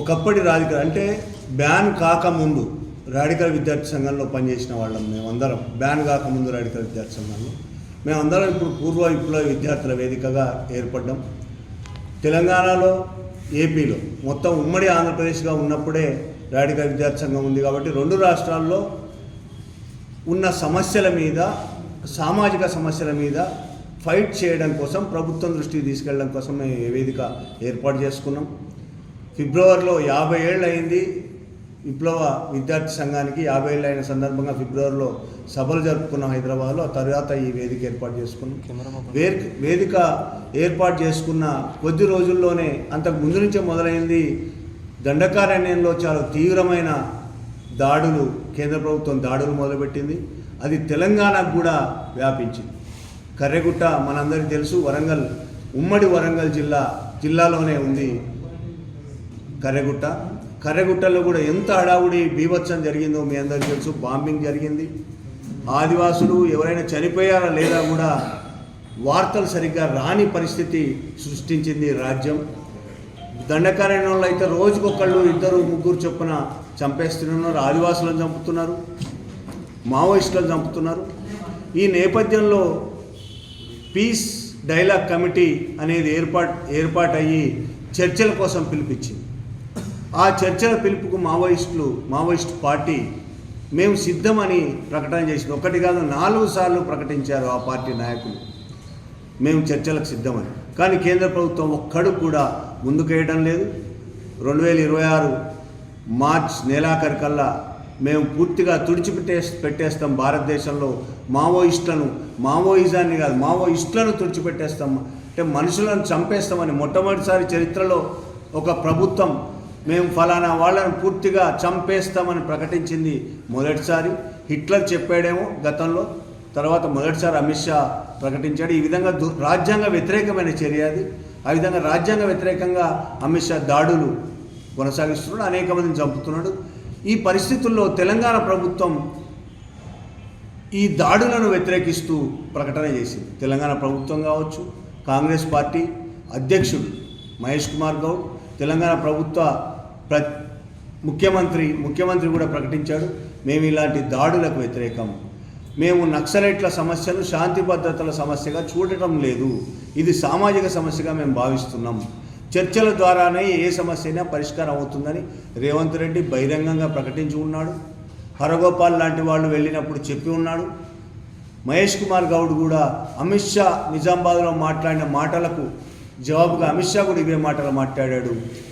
ఒకప్పటి రాజకీయ అంటే బ్యాన్ కాకముందు రాడికల్ విద్యార్థి సంఘంలో పనిచేసిన వాళ్ళం మేమందరం. బ్యాన్ కాకముందు రాడికల్ విద్యార్థి సంఘంలో. మేమందరం ఇప్పుడు పూర్వ విప్లవ విద్యార్థుల వేదికగా ఏర్పడ్డాం. తెలంగాణలో ఏపీలో మొత్తం ఉమ్మడి ఆంధ్రప్రదేశ్గా ఉన్నప్పుడే రాడికల్ విద్యార్థి సంఘం ఉంది కాబట్టి రెండు రాష్ట్రాల్లో ఉన్న సమస్యల మీద సామాజిక సమస్యల మీద ఫైట్ చేయడం కోసం ప్రభుత్వం దృష్టికి తీసుకెళ్ళడం కోసం మేము వేదిక ఏర్పాటు చేసుకున్నాం. ఫిబ్రవరిలో యాభై ఏళ్ళు అయింది విప్లవ విద్యార్థి సంఘానికి యాభై ఏళ్ళు అయిన సందర్భంగా ఫిబ్రవరిలో సభలు జరుపుకున్నాం హైదరాబాద్లో ఆ తర్వాత ఈ వేదిక ఏర్పాటు చేసుకున్నాం. వేర్ వేదిక ఏర్పాటు చేసుకున్న కొద్ది రోజుల్లోనే అంతకు ముందు నుంచే మొదలైంది దండకారణ్యంలో చాలా తీవ్రమైన దాడులు కేంద్ర ప్రభుత్వం దాడులు మొదలుపెట్టింది. అది తెలంగాణకు కూడా వ్యాపించింది. కర్రెగుట్ట మనందరికీ తెలుసు వరంగల్ ఉమ్మడి వరంగల్ జిల్లా జిల్లాలోనే ఉంది కర్రెగుట్ట. కర్రెగుట్టలో కూడా ఎంత హడావుడి బీభత్సం జరిగిందో మీ అందరికీ తెలుసు. బాంబింగ్ జరిగింది. ఆదివాసులు ఎవరైనా చనిపోయారా లేదా కూడా వార్తలు సరిగ్గా రాని పరిస్థితి సృష్టించింది రాజ్యం. దండకారణ్యంలో అయితే రోజుకొకళ్ళు ఇద్దరు ముగ్గురు చొప్పున చంపేస్తున్నారు. ఆదివాసులను చంపుతున్నారు. మావోయిస్టులను చంపుతున్నారు. ఈ నేపథ్యంలో పీస్ డైలాగ్ కమిటీ అనేది ఏర్పాటు ఏర్పాటయ్యి చర్చల కోసం పిలిపించింది. ఆ చర్చల పిలుపుకు మావోయిస్టులు మావోయిస్ట్ పార్టీ మేము సిద్ధమని ప్రకటన చేసింది. ఒకటి కాదు నాలుగు సార్లు ప్రకటించారు ఆ పార్టీ నాయకులు. మేము చర్చలకు సిద్ధమని. కానీ కేంద్ర ప్రభుత్వం ఒక్కడు కూడా ముందుకేయడం లేదు. రెండు వేల ఇరవై ఆరు మార్చ్ నెలాఖరు కల్లా మేము పూర్తిగా తుడిచిపెట్టే పెట్టేస్తాం భారతదేశంలో. మావోయిస్టులను మావోయిజాన్ని కాదు మావోయిస్టులను తుడిచిపెట్టేస్తాం. అంటే మనుషులను చంపేస్తామని మొట్టమొదటిసారి చరిత్రలో ఒక ప్రభుత్వం మేము ఫలానా వాళ్ళని పూర్తిగా చంపేస్తామని ప్రకటించింది మొదటిసారి హిట్లర్ చెప్పాడేమో గతంలో. తర్వాత మొదటిసారి అమిత్ షా ప్రకటించాడు. ఈ విధంగా దు రాజ్యాంగ వ్యతిరేకమైన చర్య అది. ఆ విధంగా రాజ్యాంగ వ్యతిరేకంగా అమిత్ షా దాడులు కొనసాగిస్తున్నాడు అనేక మందిని చంపుతున్నాడు. ఈ పరిస్థితుల్లో తెలంగాణ ప్రభుత్వం ఈ దాడులను వ్యతిరేకిస్తూ ప్రకటన చేసింది. తెలంగాణ ప్రభుత్వం కావచ్చు కాంగ్రెస్ పార్టీ అధ్యక్షుడు మహేష్ కుమార్ గౌడ్ తెలంగాణ ప్రభుత్వ ప్ర ముఖ్యమంత్రి ముఖ్యమంత్రి కూడా ప్రకటించాడు. మేము ఇలాంటి దాడులకు వ్యతిరేకం. మేము నక్సలైట్ల సమస్యను శాంతి భద్రతల సమస్యగా చూడటం లేదు. ఇది సామాజిక సమస్యగా మేము భావిస్తున్నాం. చర్చల ద్వారానే ఏ సమస్య అయినా పరిష్కారం అవుతుందని రేవంత్ రెడ్డి బహిరంగంగా ప్రకటించి ఉన్నాడు. హరగోపాల్ లాంటి వాళ్ళు వెళ్ళినప్పుడు చెప్పి ఉన్నాడు. మహేష్ కుమార్ గౌడ్ కూడా అమిత్ షా నిజామాబాద్లో మాట్లాడిన మాటలకు జవాబుగా అమిత్ షా కూడా ఇవే మాటలు మాట్లాడాడు.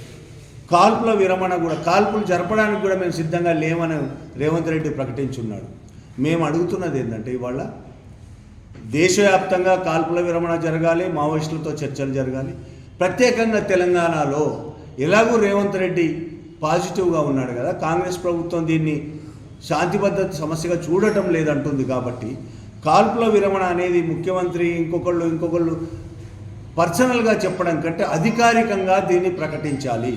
కాల్పుల విరమణ కూడా కాల్పులు జరపడానికి కూడా మేము సిద్ధంగా లేమని రేవంత్ రెడ్డి ప్రకటించున్నాడు. మేము అడుగుతున్నది ఏంటంటే ఇవాళ దేశవ్యాప్తంగా కాల్పుల విరమణ జరగాలి మావోయిస్టులతో చర్చలు జరగాలి. ప్రత్యేకంగా తెలంగాణలో ఎలాగూ రేవంత్ రెడ్డి పాజిటివ్గా ఉన్నాడు కదా. కాంగ్రెస్ ప్రభుత్వం దీన్ని శాంతి భద్రత సమస్యగా చూడటం లేదంటుంది కాబట్టి కాల్పుల విరమణ అనేది ముఖ్యమంత్రి ఇంకొకళ్ళు ఇంకొకళ్ళు పర్సనల్గా చెప్పడం కంటే అధికారికంగా దీన్ని ప్రకటించాలి.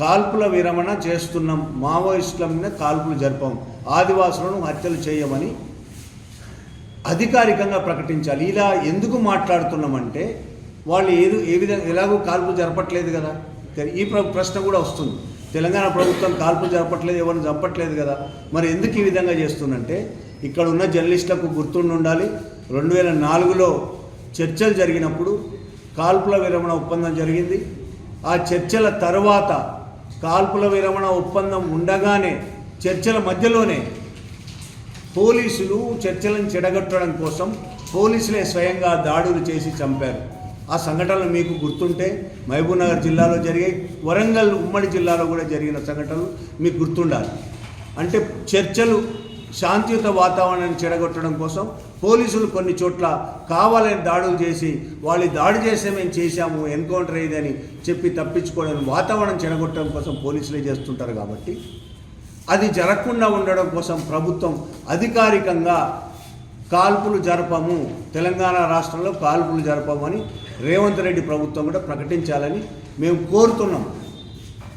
కాల్పుల విరమణ చేస్తున్నాం. మావోయిస్టుల మీద కాల్పులు జరపం. ఆదివాసులను హత్యలు చేయమని అధికారికంగా ప్రకటించాలి. ఇలా ఎందుకు మాట్లాడుతున్నామంటే వాళ్ళు ఏదో ఏ విధంగా ఎలాగో కాల్పులు జరపట్లేదు కదా. ఈ ప్రశ్న కూడా వస్తుంది. తెలంగాణ ప్రభుత్వం కాల్పులు జరపట్లేదు ఎవరిని చంపట్లేదు కదా. మరి ఎందుకు ఈ విధంగా చేస్తుందంటే ఇక్కడ ఉన్న జర్నలిస్టులకు గుర్తుండి ఉండాలి. రెండు వేల నాలుగులో చర్చలు జరిగినప్పుడు కాల్పుల విరమణ ఒప్పందం జరిగింది. ఆ చర్చల తర్వాత కాల్పుల విరమణ ఒప్పందం ఉండగానే చర్చల మధ్యలోనే పోలీసులు చర్చలను చెడగొట్టడం కోసం పోలీసులే స్వయంగా దాడులు చేసి చంపారు. ఆ సంఘటనలు మీకు గుర్తుంటే మహబూబ్నగర్ జిల్లాలో జరిగాయి వరంగల్ ఉమ్మడి జిల్లాలో కూడా జరిగిన సంఘటనలు మీకు గుర్తుండాలి. అంటే చర్చలు శాంతియుత వాతావరణాన్ని చెడగొట్టడం కోసం పోలీసులు కొన్ని చోట్ల కావాలని దాడులు చేసి వాళ్ళు దాడి చేస్తే మేము చేశాము ఎన్కౌంటర్ అయ్యేదని చెప్పి తప్పించుకోవడం వాతావరణం చెడగొట్టడం కోసం పోలీసులే చేస్తుంటారు కాబట్టి అది జరగకుండా ఉండడం కోసం ప్రభుత్వం అధికారికంగా కాల్పులు జరపము తెలంగాణ రాష్ట్రంలో కాల్పులు జరపమని రేవంత్ రెడ్డి ప్రభుత్వం కూడా ప్రకటించాలని మేము కోరుతున్నాం.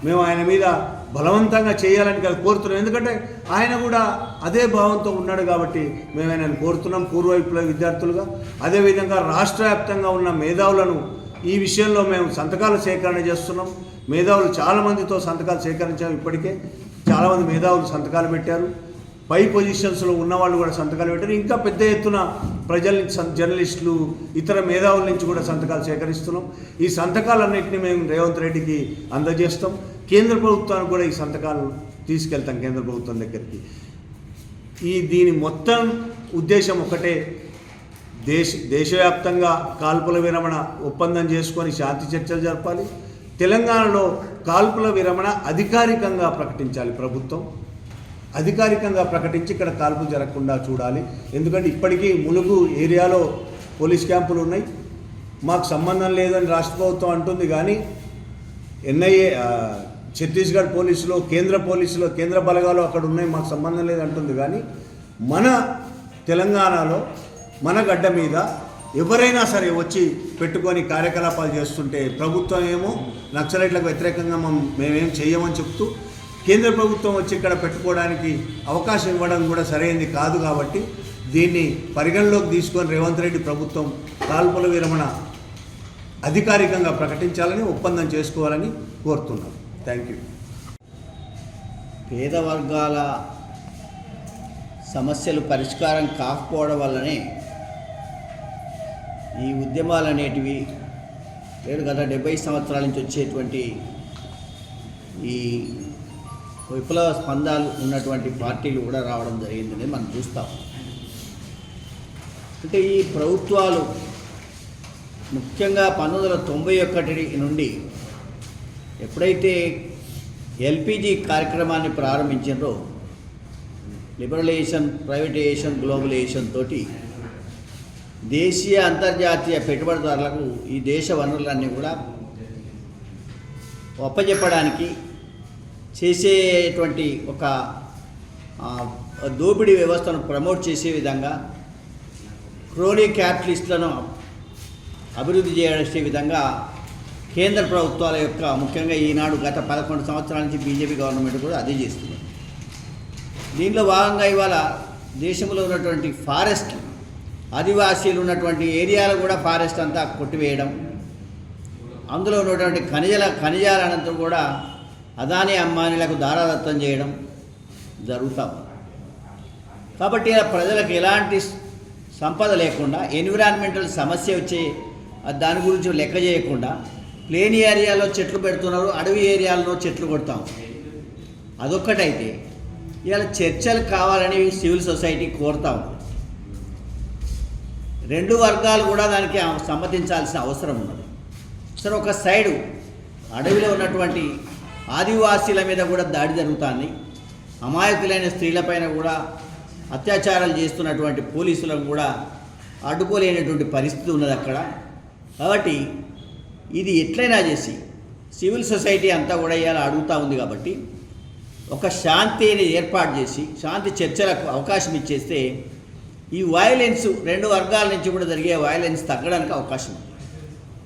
మేము ఆయన మీద బలవంతంగా చేయాలని కాదు కోరుతున్నాం. ఎందుకంటే ఆయన కూడా అదే భావంతో ఉన్నాడు కాబట్టి మేము ఆయనను కోరుతున్నాం పూర్వ విద్యార్థులుగా. అదేవిధంగా రాష్ట్ర వ్యాప్తంగా ఉన్న మేధావులను ఈ విషయంలో మేము సంతకాలు సేకరణ చేస్తున్నాం. మేధావులు చాలామందితో సంతకాలు సేకరించాము ఇప్పటికే. చాలామంది మేధావులు సంతకాలు పెట్టారు. పై పొజిషన్స్లో ఉన్నవాళ్ళు కూడా సంతకాలు పెట్టారు. ఇంకా పెద్ద ఎత్తున ప్రజల నుంచి జర్నలిస్టులు ఇతర మేధావుల నుంచి కూడా సంతకాలు సేకరిస్తున్నాం. ఈ సంతకాలన్నింటినీ మేము రేవంత్ రెడ్డికి అందజేస్తాం. కేంద్ర ప్రభుత్వానికి కూడా ఈ సంతకాలు తీసుకెళ్తాం కేంద్ర ప్రభుత్వం దగ్గరికి. ఈ దీని మొత్తం ఉద్దేశం ఒకటే. దేశ దేశవ్యాప్తంగా కాల్పుల విరమణ ఒప్పందం చేసుకొని శాంతి చర్చలు జరపాలి. తెలంగాణలో కాల్పుల విరమణ అధికారికంగా ప్రకటించాలి ప్రభుత్వం. అధికారికంగా ప్రకటించి ఇక్కడ కాల్పులు జరగకుండా చూడాలి. ఎందుకంటే ఇప్పటికీ ములుగు ఏరియాలో పోలీస్ క్యాంపులు ఉన్నాయి. మాకు సంబంధం లేదని రాష్ట్ర ప్రభుత్వం అంటుంది కానీ ఎన్ఐఏ ఛత్తీస్గఢ్ పోలీసులు కేంద్ర పోలీసులు కేంద్ర బలగాలు అక్కడ ఉన్నాయి మాకు సంబంధం లేదు అంటుంది. కానీ మన తెలంగాణలో మన గడ్డ మీద ఎవరైనా సరే వచ్చి పెట్టుకొని కార్యకలాపాలు చేస్తుంటే ప్రభుత్వం ఏమో నక్సలైట్లకు వ్యతిరేకంగా మనం మేమేం చేయమని చెప్తూ కేంద్ర ప్రభుత్వం వచ్చి ఇక్కడ పెట్టుకోవడానికి అవకాశం ఇవ్వడం కూడా సరైనది కాదు కాబట్టి దీన్ని పరిగణలోకి తీసుకొని రేవంత్ రెడ్డి ప్రభుత్వం కాల్పుల విరమణ అధికారికంగా ప్రకటించాలని ఒప్పందం చేసుకోవాలని కోరుతున్నాను థ్యాంక్ యూ పేద వర్గాల సమస్యలు పరిష్కారం కాకపోవడం వల్లనే ఈ ఉద్యమాలు అనేటివి లేదు గత డెబ్బై సంవత్సరాల నుంచి వచ్చేటువంటి ఈ విప్లవ స్పందాలు ఉన్నటువంటి పార్టీలు కూడా రావడం జరిగిందని మనం చూస్తాం. అంటే ఈ ప్రభుత్వాలు ముఖ్యంగా పంతొమ్మిది వందల తొంభై ఒకటి నుండి ఎప్పుడైతే ఎల్పిజి కార్యక్రమాన్ని ప్రారంభించారో లిబరలైజేషన్ ప్రైవేటైజేషన్ గ్లోబలైజేషన్ తోటి దేశీయ అంతర్జాతీయ పెట్టుబడిదారులకు ఈ దేశ వనరులన్నీ కూడా ఒప్పజెప్పడానికి చేసేటువంటి ఒక దోపిడీ వ్యవస్థను ప్రమోట్ చేసే విధంగా క్రోనీ క్యాపిటలిస్టులను అభివృద్ధి చేసే విధంగా కేంద్ర ప్రభుత్వాల యొక్క ముఖ్యంగా ఈనాడు గత పదకొండు సంవత్సరాల నుంచి బీజేపీ గవర్నమెంట్ కూడా అదే చేస్తుంది. దీనిలో భాగంగా ఇవాళ దేశంలో ఉన్నటువంటి ఫారెస్ట్ ఆదివాసీలు ఉన్నటువంటి ఏరియాలు కూడా ఫారెస్ట్ అంతా కొట్టివేయడం అందులో ఉన్నటువంటి ఖనిజల ఖనిజాలనంతా కూడా అదాని అమ్మానీలకు దారాదత్తం చేయడం జరుగుతాం కాబట్టి ఇలా ప్రజలకు ఎలాంటి సంపద లేకుండా ఎన్విరాన్మెంటల్ సమస్య వచ్చే దాని గురించి లెక్క చేయకుండా ప్లేన్ ఏరియాలో చెట్లు పెడుతున్నారు అడవి ఏరియాలో చెట్లు కొడతాం. అదొక్కటైతే ఇవాళ చర్చలు కావాలని సివిల్ సొసైటీ కోరుతా ఉంది. రెండు వర్గాలు కూడా దానికి సమ్మతించాల్సిన అవసరం ఉన్నది. సరే ఒక సైడు అడవిలో ఉన్నటువంటి ఆదివాసీల మీద కూడా దాడి జరుగుతుంది. అమాయకులైన స్త్రీలపైన కూడా అత్యాచారాలు చేస్తున్నటువంటి పోలీసులకు కూడా అడ్డుకోలేనటువంటి పరిస్థితి ఉన్నది అక్కడ. కాబట్టి ఇది ఎట్లయినా చేసి సివిల్ సొసైటీ అంతా కూడా ఇవాళ అడుగుతూ ఉంది కాబట్టి ఒక శాంతిని ఏర్పాటు చేసి శాంతి చర్చలకు అవకాశం ఇచ్చేస్తే ఈ వయలెన్స్ రెండు వర్గాల నుంచి కూడా జరిగే వయలెన్స్ తగ్గడానికి అవకాశం ఉంది.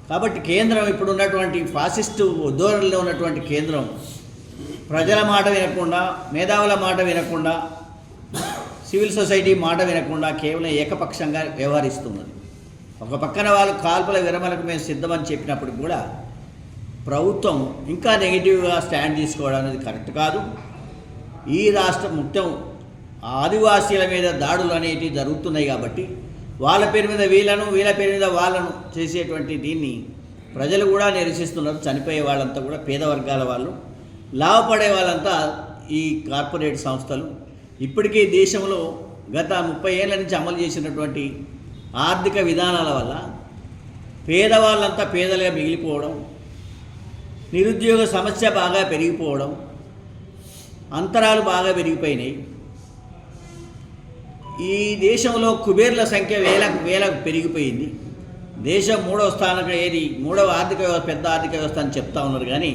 కాబట్టి కేంద్రం ఇప్పుడు ఉన్నటువంటి ఫాసిస్టు ధోరణిలో ఉన్నటువంటి కేంద్రం ప్రజల మాట వినకుండా మేధావుల మాట వినకుండా సివిల్ సొసైటీ మాట వినకుండా కేవలం ఏకపక్షంగా వ్యవహరిస్తున్నది. ఒక పక్కన వాళ్ళు కాల్పుల విరమణకు మేము సిద్ధమని చెప్పినప్పుడు కూడా ప్రభుత్వం ఇంకా నెగిటివ్గా స్టాండ్ తీసుకోవడం అనేది కరెక్ట్ కాదు. ఈ రాష్ట్రం మొత్తం ఆదివాసీల మీద దాడులు అనేటివి జరుగుతున్నాయి కాబట్టి వాళ్ళ పేరు మీద వీళ్ళను వీళ్ళ పేరు మీద వాళ్ళను చేసేటువంటి దీన్ని ప్రజలు కూడా నిరసిస్తున్నారు. చనిపోయే వాళ్ళంతా కూడా పేద వర్గాల వాళ్ళు. లాభపడే వాళ్ళంతా ఈ కార్పొరేట్ సంస్థలు. ఇప్పటికీ దేశంలో గత ముప్పై ఏళ్ళ నుంచి అమలు చేసినటువంటి ఆర్థిక విధానాల వల్ల పేదవాళ్ళంతా పేదలుగా మిగిలిపోవడం నిరుద్యోగ సమస్య బాగా పెరిగిపోవడం అంతరాలు బాగా పెరిగిపోయినాయి. ఈ దేశంలో కుబేర్ల సంఖ్య వేలకు వేలకు పెరిగిపోయింది. దేశం మూడవ స్థానం ఏది? మూడవ ఆర్థిక వ్యవస్థ పెద్ద ఆర్థిక వ్యవస్థ అని చెప్తా ఉన్నారు కానీ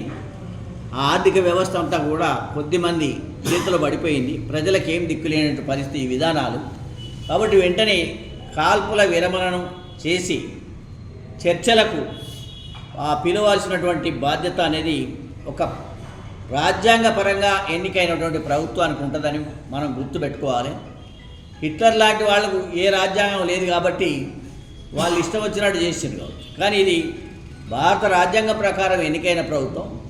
ఆ ఆర్థిక వ్యవస్థ అంతా కూడా కొద్దిమంది చేతిలో పడిపోయింది. ప్రజలకు ఏం దిక్కులేనటువంటి పరిస్థితి ఈ విధానాలు. కాబట్టి వెంటనే కాల్పుల విరమణను చేసి చర్చలకు పిలవాల్సినటువంటి బాధ్యత అనేది ఒక రాజ్యాంగపరంగా ఎన్నికైనటువంటి ప్రభుత్వానికి ఉంటుందని మనం గుర్తుపెట్టుకోవాలి. హిట్లర్ లాంటి వాళ్ళకు ఏ రాజ్యాంగం లేదు కాబట్టి వాళ్ళు ఇష్టం వచ్చినట్టు చేసింది కావచ్చు. కానీ ఇది భారత రాజ్యాంగం ప్రకారం ఎన్నికైన ప్రభుత్వం.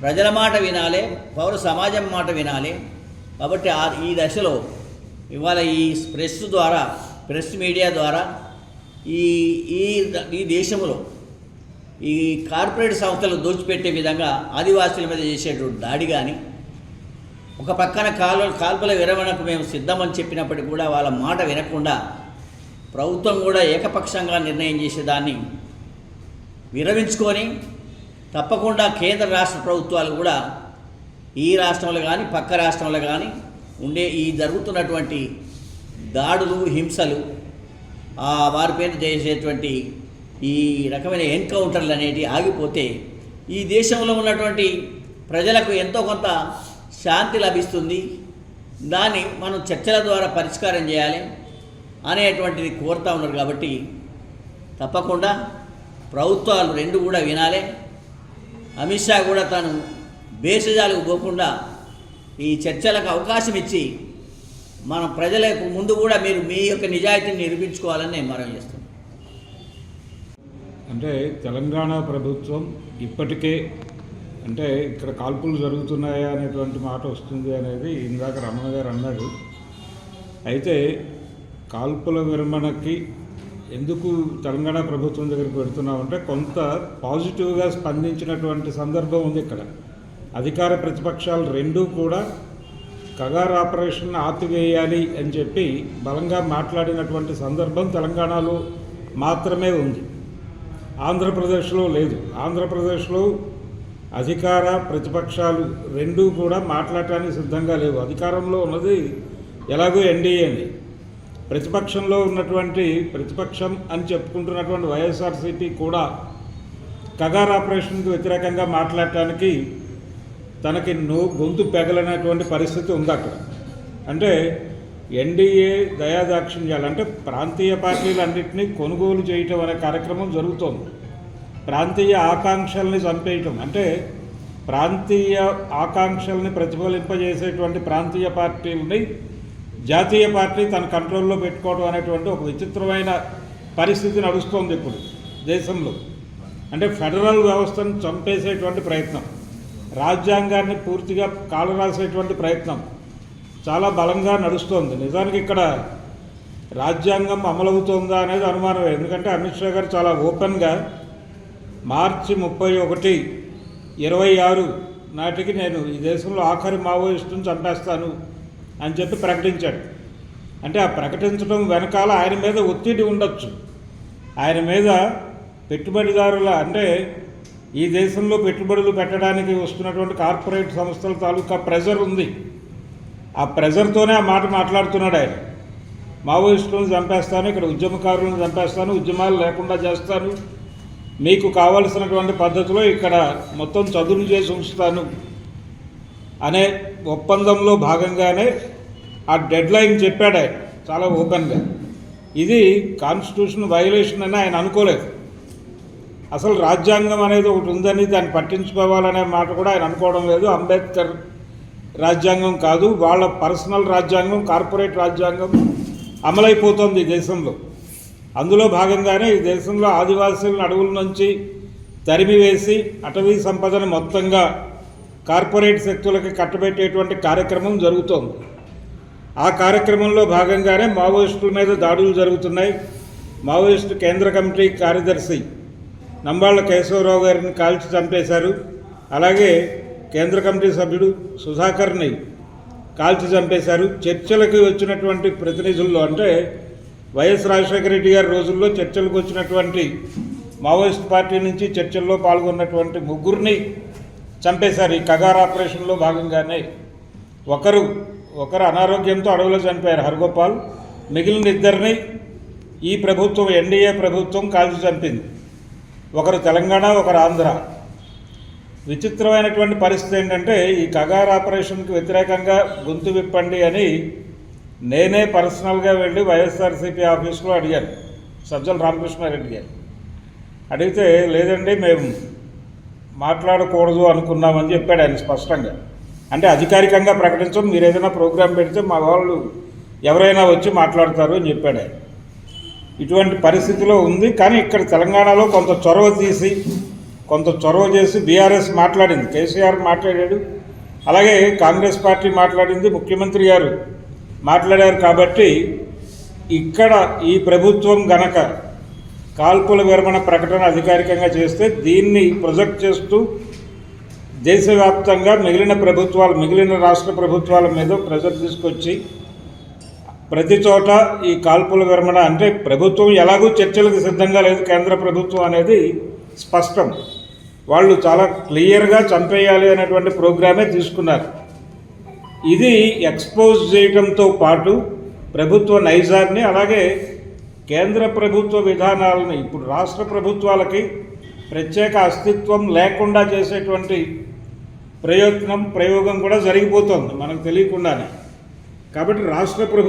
ప్రజల మాట వినాలి పౌర సమాజం మాట వినాలి. కాబట్టి ఆ- ఈ దశలో ఇవాళ ఈ ప్రెస్ ద్వారా ప్రెస్ మీడియా ద్వారా ఈ ఈ ఈ దేశంలో ఈ కార్పొరేట్ సంస్థలు దోచిపెట్టే విధంగా ఆదివాసుల మీద చేసేటువంటి దాడి కానీ ఒక పక్కన కాలు కాల్పుల విరమణకు మేము సిద్ధమని చెప్పినప్పటికీ కూడా వాళ్ళ మాట వినకుండా ప్రభుత్వం కూడా ఏకపక్షంగా నిర్ణయం చేసేదాన్ని విరమించుకొని తప్పకుండా కేంద్ర రాష్ట్ర ప్రభుత్వాలు కూడా ఈ రాష్ట్రంలో కానీ పక్క రాష్ట్రంలో కానీ ఉండే ఈ జరుగుతున్నటువంటి దాడులు హింసలు ఆ వారి పేరు చేసేటువంటి ఈ రకమైన ఎన్కౌంటర్లు అనేటివి ఆగిపోతే ఈ దేశంలో ఉన్నటువంటి ప్రజలకు ఎంతో కొంత శాంతి లభిస్తుంది. దాన్ని మనం చర్చల ద్వారా పరిష్కారం చేయాలి అనేటువంటిది కోరుతా ఉన్నారు కాబట్టి తప్పకుండా ప్రభుత్వాలు రెండు కూడా వినాలి. అమిత్ షా కూడా తను భేషజాలకు పోకుండా ఈ చర్చలకు అవకాశం ఇచ్చి మన ప్రజలకు ముందు కూడా మీరు మీ యొక్క నిజాయితీని నిరూపించుకోవాలని నేను మనం చేస్తున్నాను. అంటే తెలంగాణ ప్రభుత్వం ఇప్పటికే అంటే ఇక్కడ కాల్పులు జరుగుతున్నాయా అనేటువంటి మాట వస్తుంది అనేది ఇందాక రమణ గారు అన్నాడు. అయితే కాల్పుల విరమణకి ఎందుకు తెలంగాణ ప్రభుత్వం దగ్గరికి పెడుతున్నామంటే కొంత పాజిటివ్గా స్పందించినటువంటి సందర్భం ఉంది ఇక్కడ. అధికార ప్రతిపక్షాలు రెండూ కూడా కగార్ ఆపరేషన్ ఆపివేయాలి అని చెప్పి బలంగా మాట్లాడినటువంటి సందర్భం తెలంగాణలో మాత్రమే ఉంది. ఆంధ్రప్రదేశ్లో లేదు. ఆంధ్రప్రదేశ్లో అధికార ప్రతిపక్షాలు రెండూ కూడా మాట్లాడటానికి సిద్ధంగా లేవు. అధికారంలో ఉన్నది ఎలాగో ఎన్డీఏని ప్రతిపక్షంలో ఉన్నటువంటి ప్రతిపక్షం అని చెప్పుకుంటున్నటువంటి వైఎస్ఆర్సీపీ కూడా కగార్ ఆపరేషన్కి వ్యతిరేకంగా మాట్లాడటానికి తనకి నో గొంతు పెగలనటువంటి పరిస్థితి ఉంది అక్కడ. అంటే ఎన్డీఏ దయాదాక్షిణ్యాలు అంటే ప్రాంతీయ పార్టీలన్నింటినీ కొనుగోలు చేయటం అనే కార్యక్రమం జరుగుతోంది. ప్రాంతీయ ఆకాంక్షల్ని చంపేయటం అంటే ప్రాంతీయ ఆకాంక్షల్ని ప్రతిఫలింపజేసేటువంటి ప్రాంతీయ పార్టీలని జాతీయ పార్టీ తన కంట్రోల్లో పెట్టుకోవడం అనేటువంటి ఒక విచిత్రమైన పరిస్థితి నడుస్తోంది ఇప్పుడు దేశంలో. అంటే ఫెడరల్ వ్యవస్థను చంపేసేటువంటి ప్రయత్నం. రాజ్యాంగాన్ని పూర్తిగా కాలరాసేటువంటి ప్రయత్నం చాలా బలంగా నడుస్తోంది. నిజానికి ఇక్కడ రాజ్యాంగం అమలవుతోందా అనేది అనుమానం ఎందుకంటే అమిత్ షా గారు చాలా ఓపెన్గా మార్చి ముప్పై ఒకటి ఇరవై ఆరు నాటికి నేను ఈ దేశంలో ఆఖరి మావోయిస్టుని చంపేస్తాను అని చెప్పి ప్రకటించాడు. అంటే ఆ ప్రకటించడం వెనకాల ఆయన మీద ఒత్తిడి ఉండొచ్చు. ఆయన మీద పెట్టుబడిదారుల అంటే ఈ దేశంలో పెట్టుబడులు పెట్టడానికి వస్తున్నటువంటి కార్పొరేట్ సంస్థల తాలూకా ప్రెజర్ ఉంది. ఆ ప్రెజర్తోనే ఆ మాట మాట్లాడుతున్నాడు ఆయన. మావోయిస్టులను చంపేస్తాను ఇక్కడ ఉద్యమకారులను చంపేస్తాను ఉద్యమాలు లేకుండా చేస్తాను. మీకు కావలసినటువంటి పద్ధతిలో ఇక్కడ మొత్తం చదువులు చేసి ఉంచుతాను అనే ఒప్పందంలో భాగంగానే ఆ డెడ్ లైన్ చెప్పాడు ఆయన చాలా ఓపెన్గా. ఇది కాన్స్టిట్యూషన్ వైలేషన్ అని ఆయన అనుకోలేదు. అసలు రాజ్యాంగం అనేది ఒకటి ఉందని దాన్ని పట్టించుకోవాలనే మాట కూడా ఆయన అనుకోవడం లేదు. అంబేద్కర్ రాజ్యాంగం కాదు వాళ్ళ పర్సనల్ రాజ్యాంగం కార్పొరేట్ రాజ్యాంగం అమలైపోతుంది ఈ దేశంలో. అందులో భాగంగానే ఈ దేశంలో ఆదివాసీలను అడవుల నుంచి తరిమివేసి అటవీ సంపదను మొత్తంగా కార్పొరేట్ శక్తులకి కట్టబెట్టేటువంటి కార్యక్రమం జరుగుతోంది. ఆ కార్యక్రమంలో భాగంగానే మావోయిస్టుల మీద దాడులు జరుగుతున్నాయి. మావోయిస్టు కేంద్ర కమిటీ కార్యదర్శి నంబాళ్ళ కేశవరావు గారిని కాల్చి చంపేశారు. అలాగే కేంద్ర కమిటీ సభ్యుడు సుధాకర్ని కాల్చి చంపేశారు. చర్చలకు వచ్చినటువంటి ప్రతినిధుల్లో అంటే వైఎస్ రాజశేఖర రెడ్డి గారి రోజుల్లో చర్చలకు వచ్చినటువంటి మావోయిస్ట్ పార్టీ నుంచి చర్చల్లో పాల్గొన్నటువంటి ముగ్గురిని చంపేశారు. ఈ కగార్ ఆపరేషన్లో భాగంగానే ఒకరు ఒకరు అనారోగ్యంతో అడవిలో చనిపోయారు హరగోపాల్. మిగిలిన ఇద్దరిని ఈ ప్రభుత్వం ఎన్డీఏ ప్రభుత్వం కాల్చి చంపింది. ఒకరు తెలంగాణ ఒకరు ఆంధ్ర. విచిత్రమైనటువంటి పరిస్థితి ఏంటంటే ఈ కగార్ ఆపరేషన్కి వ్యతిరేకంగా గొంతు విప్పండి అని నేనే పర్సనల్గా వెళ్ళి వైఎస్ఆర్సీపీ ఆఫీస్లో అడిగాను. సజ్జల రామకృష్ణారెడ్డి గారు. అడిగితే లేదండి మేము మాట్లాడకూడదు అనుకున్నామని చెప్పాడు ఆయన స్పష్టంగా. అంటే అధికారికంగా ప్రకటించం మీరు ఏదైనా ప్రోగ్రాం పెడితే మా వాళ్ళు ఎవరైనా వచ్చి మాట్లాడతారు అని చెప్పాడు ఆయన. ఇటువంటి పరిస్థితిలో ఉంది. కానీ ఇక్కడ తెలంగాణలో కొంత చొరవ తీసి కొంత చొరవ చేసి బీఆర్ఎస్ మాట్లాడింది. కేసీఆర్ మాట్లాడాడు. అలాగే కాంగ్రెస్ పార్టీ మాట్లాడింది. ముఖ్యమంత్రి గారు మాట్లాడారు కాబట్టి ఇక్కడ ఈ ప్రభుత్వం గనక కాల్పుల విరమణ ప్రకటన అధికారికంగా చేస్తే దీన్ని ప్రొజెక్ట్ చేస్తూ దేశవ్యాప్తంగా మిగిలిన ప్రభుత్వాలు మిగిలిన రాష్ట్ర ప్రభుత్వాల మీద ప్రెజర్ తీసుకొచ్చి ప్రతి చోట ఈ కాల్పుల విరమణ అంటే ప్రభుత్వం ఎలాగూ చర్చలకు సిద్ధంగా లేదు కేంద్ర ప్రభుత్వం అనేది స్పష్టం. వాళ్ళు చాలా క్లియర్గా చంపేయాలి అనేటువంటి ప్రోగ్రామే తీసుకున్నారు. ఇది ఎక్స్పోజ్ చేయడంతో పాటు ప్రభుత్వ నైజాన్ని అలాగే కేంద్ర ప్రభుత్వ విధానాలను ఇప్పుడు రాష్ట్ర ప్రభుత్వాలకి ప్రత్యేక అస్తిత్వం లేకుండా చేసేటువంటి ప్రయత్నం ప్రయోగం కూడా జరిగిపోతుంది మనకు తెలియకుండానే. కాబట్టి రాష్ట్ర ప్రభుత్వం